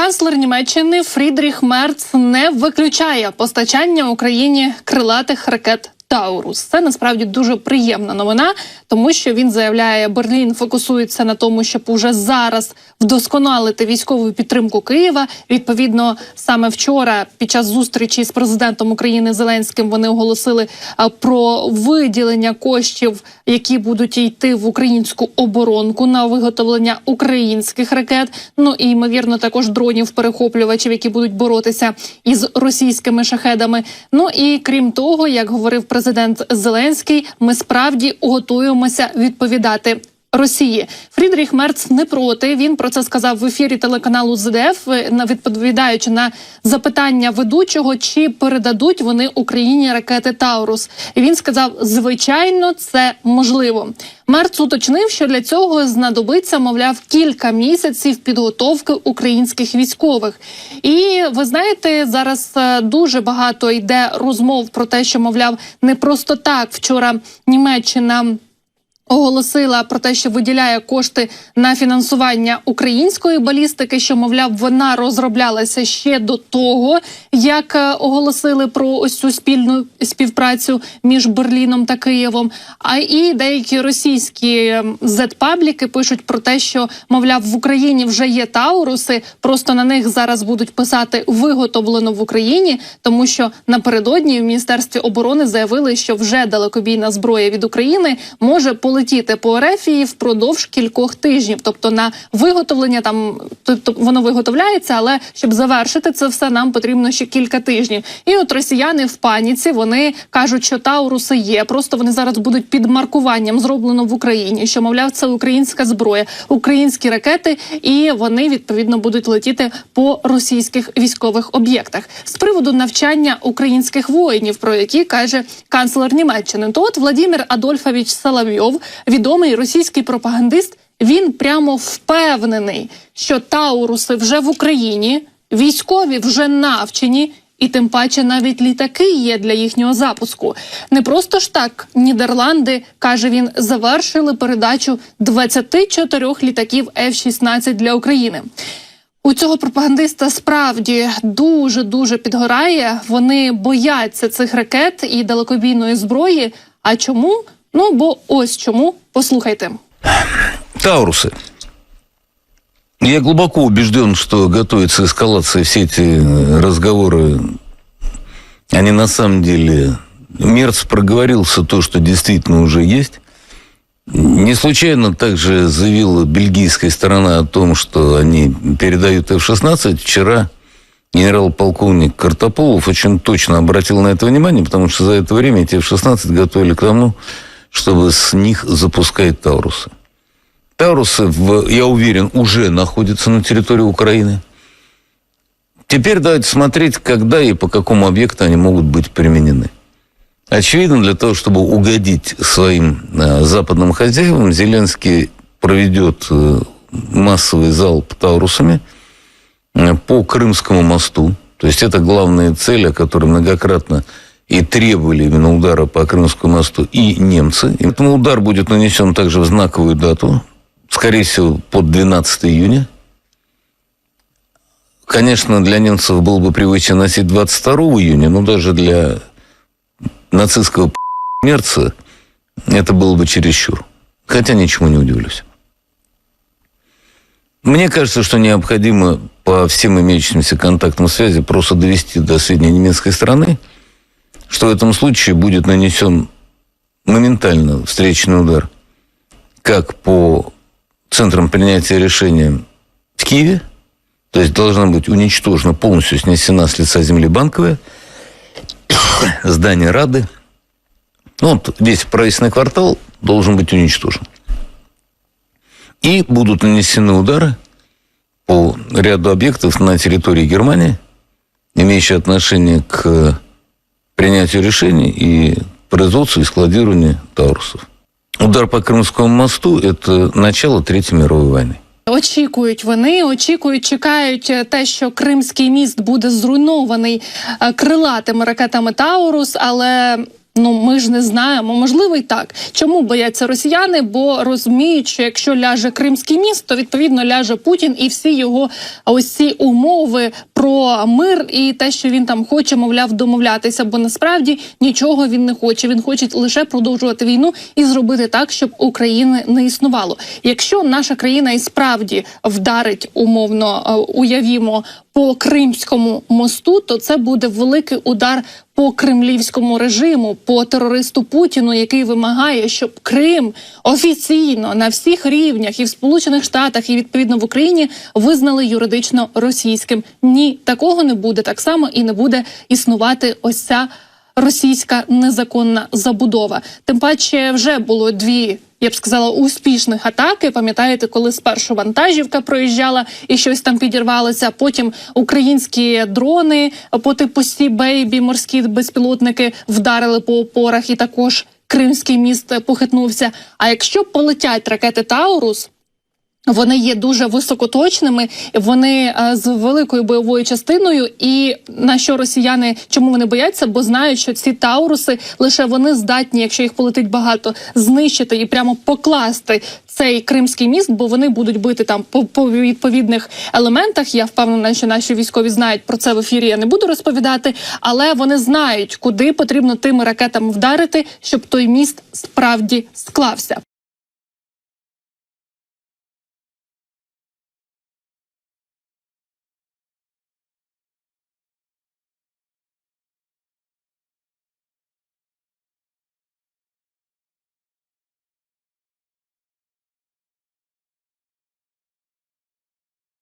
Канцлер Німеччини Фрідріх Мерц не виключає постачання Україні крилатих ракет. Таурус це насправді дуже приємна новина, тому що він заявляє, Берлін фокусується на тому, щоб уже зараз вдосконалити військову підтримку Києва. Відповідно, саме вчора, під час зустрічі з президентом України Зеленським, вони оголосили про виділення коштів, які будуть йти в українську оборонку на виготовлення українських ракет. Ну і ймовірно, також дронів перехоплювачів, які будуть боротися із російськими шахедами. Ну і крім того, як говорив президент Зеленський, ми справді готуємося відповідати. Росії Фрідріх Мерц не проти. Він про це сказав в ефірі телеканалу ЗДФ, е, відповідаючи на запитання ведучого, чи передадуть вони Україні ракети Таурус. Він сказав: звичайно, це можливо. Мерц уточнив, що для цього знадобиться, мовляв, кілька місяців підготовки українських військових. І ви знаєте, зараз е, дуже багато йде розмов про те, що мовляв, не просто так вчора Німеччина. Оголосила про те, що виділяє кошти на фінансування української балістики, що мовляв вона розроблялася ще до того, як е, оголосили про ось цю спільну співпрацю між Берліном та Києвом. А і деякі російські зет-пабліки пишуть про те, що мовляв в Україні вже є тауруси, просто на них зараз будуть писати виготовлено в Україні, тому що напередодні в міністерстві оборони заявили, що вже далекобійна зброя від України може полетіти по Ерефії впродовж кількох тижнів. Тобто на виготовлення там тобто воно виготовляється, але щоб завершити це все, нам потрібно ще кілька тижнів. І от росіяни в паніці вони кажуть, що тауруси є. Просто вони зараз будуть під маркуванням зроблено в Україні. Що мовляв, це українська зброя, українські ракети, і вони відповідно будуть летіти по російських військових об'єктах з приводу навчання українських воїнів, про які каже канцлер Німеччини. То от Владимир Адольфович Соловйов, відомий російський пропагандист, він прямо впевнений, що тауруси вже в Україні, військові вже навчені. І тим паче навіть літаки є для їхнього запуску. Не просто ж так Нідерланди каже він, завершили передачу 24 літаків F-16 для України. У цього пропагандиста справді дуже дуже підгорає. Вони бояться цих ракет і далекобійної зброї. А чому? Ну бо ось чому. Послухайте. Таурусы. Я глубоко убежден, что готовится эскалация все эти э, разговоры. Они на самом деле... Мерц проговорился то, что действительно уже есть. Не случайно также заявила бельгийская сторона о том, что они передают F-16. Вчера генерал-полковник Картополов очень точно обратил на это внимание, потому что за это время эти F-16 готовили к тому, чтобы с них запускать Таурусы. Таурусы, в, я уверен, уже находятся на территории Украины. Теперь давайте смотреть, когда и по какому объекту они могут быть применены. Очевидно, для того, чтобы угодить своим э, западным хозяевам, Зеленский проведет э, массовый залп Таурусами э, по Крымскому мосту. То есть это главная цель, о которой многократно и требовали именно удара по Крымскому мосту и немцы. И поэтому удар будет нанесен также в знаковую дату, скорее всего, под 12 июня. Конечно, для немцев было бы привычно носить 22 июня, но даже для нацистского мерца это было бы чересчур. Хотя ничему не удивлюсь. Мне кажется, что необходимо по всем имеющимся контактам связи просто довести до сведения немецкой стороны, что в этом случае будет нанесен моментально встречный удар как по центрам принятия решения в Киеве, то есть должна быть уничтожена, полностью снесена с лица земли банковая, здание Рады. Ну, вот весь правительственный квартал должен быть уничтожен. И будут нанесены удары по ряду объектов на территории Германии, имеющие отношение к принятию решений и производству и складированию Таурусов. Удар по Крымскому мосту – это начало Третьей мировой войны. Очікують вони, очікують, чекають е, те, що Кримський міст буде зруйнований е, крилатими ракетами Таурус, але Ну ми ж не знаємо. Можливо, і так. Чому бояться росіяни? Бо розуміють, що якщо ляже Кримський міст, то відповідно ляже Путін і всі його ось ці умови про мир і те, що він там хоче, мовляв, домовлятися. Бо насправді нічого він не хоче. Він хоче лише продовжувати війну і зробити так, щоб України не існувало. Якщо наша країна і справді вдарить умовно, е, уявімо по Кримському мосту, то це буде великий удар по кремлівському режиму, по терористу Путіну, який вимагає, щоб Крим офіційно на всіх рівнях і в Сполучених Штатах, і відповідно в Україні визнали юридично російським. Ні, такого не буде так само і не буде існувати ось ця російська незаконна забудова. Тим паче вже було дві. Я б сказала, успішних атаки. Пам'ятаєте, коли спершу вантажівка проїжджала і щось там підірвалося. Потім українські дрони по типу Сі Бейбі, морські безпілотники вдарили по опорах, і також Кримський міст похитнувся. А якщо полетять ракети Таурус, вони є дуже високоточними, вони е, з великою бойовою частиною. І на що росіяни чому вони бояться? Бо знають, що ці тауруси лише вони здатні, якщо їх полетить багато, знищити і прямо покласти цей кримський міст, бо вони будуть бити там по, по відповідних елементах. Я впевнена, що наші військові знають про це в ефірі. Я не буду розповідати, але вони знають, куди потрібно тими ракетами вдарити, щоб той міст справді склався.